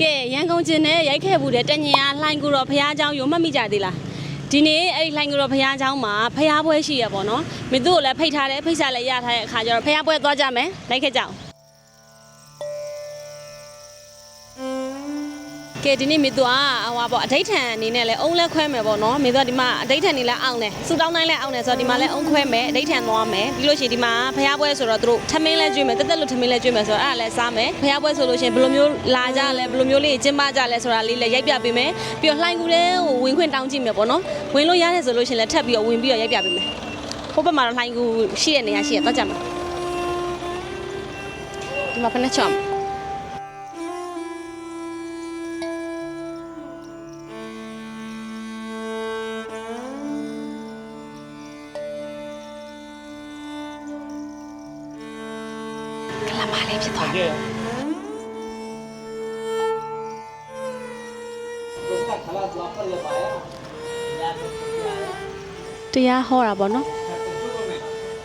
ကဲရန်ကုန်ကျင်နဲ့ရိုက်ခဲ့ဘူးတဲ့တညင်အားလှိုင်းကူတော်ဖះเจ้าရုံမှတ်မိကြသေးလားဒီနေ့အဲ့ဒီလှိုင်းကူတော်ဖះเจ้าမှာဖះပွဲရှိရပေါ့နော်မင်းတို့ကိုလည်းဖိတ်ထားတယ်ဖိတ်စာလည်းရထားတဲ့အခါကျတော့ဖះပွဲသွားကြမယ်လိုက်ခဲ့ကြအောင် ကဲဒီနေ့မေသူကဟိုပါပေါ့အဋိဋ္ဌံအနေနဲ့လဲအုံလက်ခွဲမယ်ပေါ့နော်မေသူကဒီမှာအဋိဋ္ဌံနေလဲအောင်းတယ်စူတောင်းတိုင်းလဲအောင်းတယ်ဆိုတော့ဒီမှာလဲအုံခွဲမယ်အဋိဋ္ဌံသွားမယ်ပြီးလို့ရှိရင်ဒီမှာဖះပွဲဆိုတော့သူတို့ထမင်းလဲကျွေးမယ်တက်တက်လို့ထမင်းလဲကျွေးမယ်ဆိုတော့အဲ့ဒါလဲစားမယ်ဖះပွဲဆိုလို့ရှိရင်ဘယ်လိုမျိုးလာကြလဲဘယ်လိုမျိုးလေးကျင်းပကြလဲဆိုတာလေးလဲရိုက်ပြပေးမယ်ပြီးတော့လှိုင်းကူတဲ့ဟိုဝင်ခွင့်တောင်းကြည့်မယ်ပေါ့နော်ဝင်လို့ရတယ်ဆိုလို့ရှိရင်လဲထပ်ပြီးတော့ဝင်ပြီးတော့ရိုက်ပြပေးမယ်ဟိုဘက်မှာတော့လှိုင်းကူရှိတဲ့နေရာရှိရတော့ကြမှာဒီမှာဖက်နဲ့ချောင်း ကလမလေးဖြစ်သွားပြီတရားဟောတာပေါ့နော်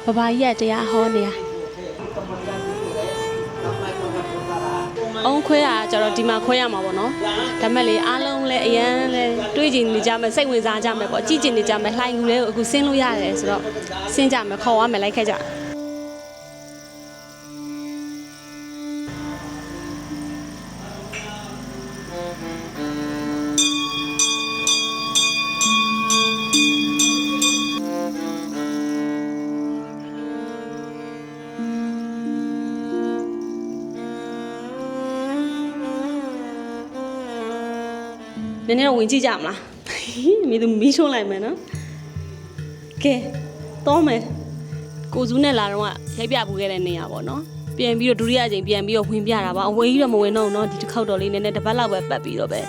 ဘဘာကြီးကတရားဟောနေရအောင်ခွဲရကြတော့ဒီမှာခွဲရမှာပေါ့နော်ဒါမဲ့လေအားလုံးလည်းအရန်လည်းတွေးကြည့်နေကြမယ်စိတ်ဝင်စားကြမယ်ပေါ့ကြည့်ကြည့်နေကြမယ်လှိုင်းကူလေးကိုအခုဆင်းလို့ရတယ်ဆိုတော့ဆင်းကြမယ်ခေါ်ရမယ်လိုက်ခဲ့ကြ နည်းနည်းတော့ဝင်ကြည့်ကြမလားမိသူမီးရှိုးလိုက်မယ်နော်ကဲတော့မယ်ကိုစုနဲ့လာတော့ရိုက်ပြပူခဲ့တဲ့နေရာပေါ့နော်ပြန်ပြီးတော့ဒုတိယအကြိမ်ပြန်ပြီးတော့ဝင်ပြတာပါအဝေးကြီးတော့မဝင်တော့ဘူးနော်ဒီတစ်ခေါက်တော့လေးနည်းနည်းတစ်ပတ်လောက်ပဲပတ်ပြီးတော့ပဲ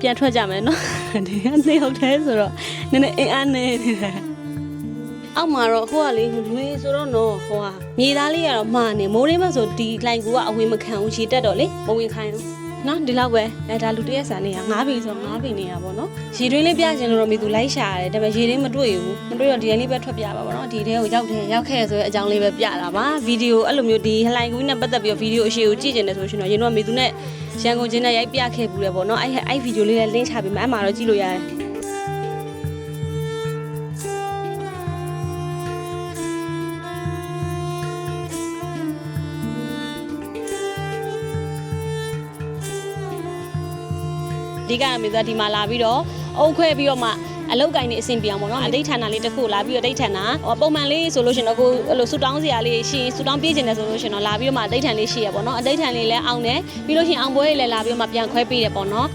ပြန်ထွက်ကြမယ်နော်ဒီကနေဟုတ်တယ်ဆိုတော့နည်းနည်းအင်းအားနေနေတယ်အောက်မှာတော့ဟိုကလေလွေဆိုတော့နော်ဟိုကမြေသားလေးကတော့မာနေမိုးရင်းမဆိုဒီလိုင်ကူကအဝင်မခံဘူးရေတက်တော့လေမဝင်ခိုင်းဘူး နော်ဒီလောက်ပဲအဲဒါလူတရက်စာနေရ9ပြီဆိုတော့9ပြီနေရပါတော့ရေတွင်းလေးပြချင်လို့တော့မိသူလိုက်ရှာရတယ်ဒါပေမဲ့ရေတွင်းမတွေ့ဘူးမတွေ့တော့ဒီနေ့လေးပဲထွက်ပြပါပါတော့ဒီထဲကိုရောက်တယ်ရောက်ခဲ့ဆိုတဲ့အကြောင်းလေးပဲပြတာပါဗီဒီယိုအဲ့လိုမျိုးဒီဟလိုင်ကူနဲ့ပတ်သက်ပြီးတော့ဗီဒီယိုအရှိကိုကြည့်ကျင်တယ်ဆိုရှင်တော့ရင်တော့မိသူနဲ့ရန်ကုန်ချင်းနဲ့ရိုက်ပြခဲ့ဘူးလေပေါ့နော်အဲ့အဲ့ဗီဒီယိုလေးလည်းလင်းချပေးမယ်အဲ့မှာတော့ကြည့်လို့ရတယ် ဓိကမိသားဒီမှာလာပြီးတော့အုံခွဲပြီးတော့မှအလုတ်ကိုင်းနေအဆင်ပြေအောင်ပေါ့နော်အလိဋ္ဌာနာလေးတစ်ခုလာပြီးတော့ဒိဋ္ဌာနာဟိုပုံမှန်လေးဆိုလို့ရှင်တော့ကိုအဲ့လိုဆူတောင်းစရာလေးရှိရင်ဆူတောင်းပြေးကျင်တယ်ဆိုလို့ရှင်တော့လာပြီးတော့မှအဒိဋ္ဌာန်လေးရှိရပေါ့နော်အဒိဋ္ဌာန်လေးလည်းအောင်တယ်ပြီးလို့ရှင်အောင်ပွဲလေးလည်းလာပြီးတော့မှပြန်ခွဲပေးရပေါ့နော်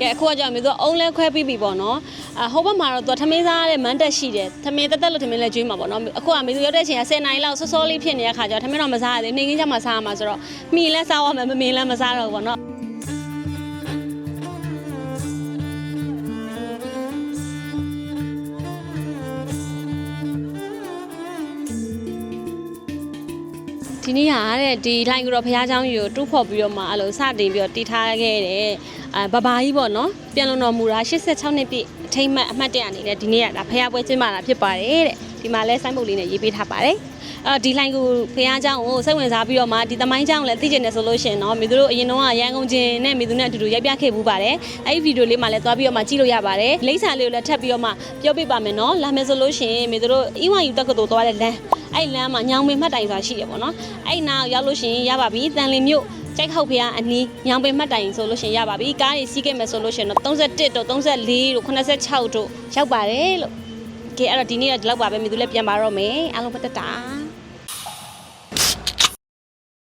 ကဲအခုကကြောင့်မြေသူကအုံးလဲခွဲပြီးပြီပေါ့နော်အ ဟိုဘက်မှာတော့သူထမင်းစားတဲ့မန်းတက်ရှိတယ်ထမင်းတက်တက်လို့ထမင်းလဲကျွေးမှာပေါ့နော်အခုကမေသူရောက်တဲ့အချိန်က10နာရီလောက်စောစောလေးဖြစ်နေတဲ့ခါကျတော့ထမင်းတော့မစားရသေးနေခင်းချက်မှစားရမှာဆိုတော့မိလဲစားရမယ်မမင်းလဲမစားတော့ဘူးပေါ့နော်ဒီနေ့ဟာတဲ့ဒီလိုင်ကူတော်ဘုရားကျောင်းကြီးကိုတူးဖော်ပြီးတော့မှအဲ့လိုစတင်ပြီးတော့တည်ထားခဲ့တယ်အဲဘဘာကြီးပေါ့နော်ပြန်လုံတော်မူတာ86နှစ်ပြည့် ထိမ့်မှတ်အမှတ်တရအနေနဲ့ဒီနေ့ကဒါဖះပွဲကျင်းပတာဖြစ်ပါတယ်တဲ့ဒီမှာလဲဆိုင်းပုတ်လေးနဲ့ရေးပေးထားပါတယ်အော်ဒီလိုင်ကိုဖះเจ้าကိုစိတ်ဝင်စားပြီးတော့မှဒီသမိုင်းเจ้าကိုလည်းသိကျင်တယ်ဆိုလို့ရှိရင်တော့မိသူတို့အရင်တော့ရန်ကုန်ချင်းနဲ့မိသူနဲ့အတူတူရိုက်ပြခဲ့မှုပါတယ်အဲ့ဒီဗီဒီယိုလေးမှာလည်းသွားပြီးတော့မှကြည့်လို့ရပါတယ်လိမ့်စာလေးကိုလည်းထပ်ပြီးတော့မှပြောပြပါမယ်နော်လာမယ်ဆိုလို့ရှိရင်မိသူတို့အီဝမ်ယူတက္ကသိုလ်သွားတဲ့လမ်းအဲ့လမ်းမှာညောင်ပင်မှတ်တိုင်ဆိုတာရှိရပေါ့နော်အဲ့နာကိုရောက်လို့ရှိရင်ရပါပြီတန်လင်မြို့ ကြိုက်ခောက်ဖျားအနီးညောင်ပင်မှတ်တိုင်ဆိုလို့ရှိရင်ရပါပြီကားတွေစီးခဲ့မယ်ဆိုလို့ရှိရင်တော့31တို့34တို့86တို့ရောက်ပါတယ်လို့ကဲအဲ့တော့ဒီနေ့ကဒီလောက်ပါပဲမိသူလည်းပြန်ပါတော့မယ်အားလုံးပတ်သက်တာ